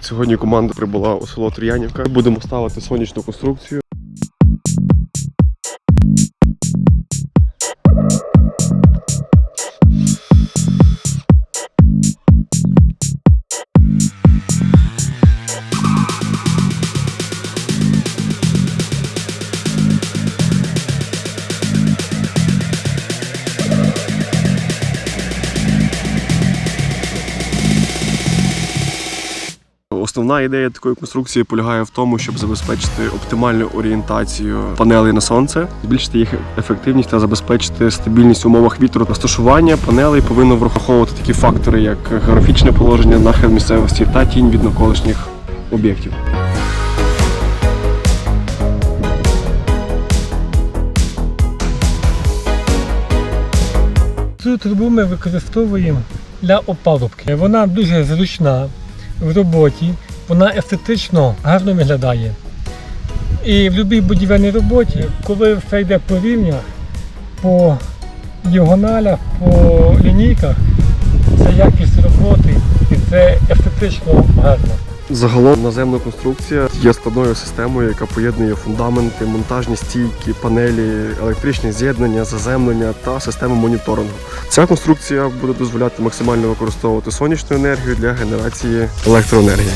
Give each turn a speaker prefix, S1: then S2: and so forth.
S1: Сьогодні команда прибула у село Тріянівка. Будемо ставити сонячну конструкцію. Основна ідея такої конструкції полягає в тому, щоб забезпечити оптимальну орієнтацію панелей на сонце, збільшити їх ефективність та забезпечити стабільність в умовах вітру. Розташування панелей повинно враховувати такі фактори, як географічне положення, нахил місцевості та тінь від навколишніх об'єктів.
S2: Цю трубу ми використовуємо для опалубки. Вона дуже зручна в роботі, вона естетично гарно виглядає. І в будь-якій будівельній роботі, коли все йде по рівнях, по діагоналях, по лінійках, це якість роботи і це естетично гарно.
S1: Загалом наземна конструкція є складною системою, яка поєднує фундаменти, монтажні стійки, панелі, електричні з'єднання, заземлення та системи моніторингу. Ця конструкція буде дозволяти максимально використовувати сонячну енергію для генерації електроенергії.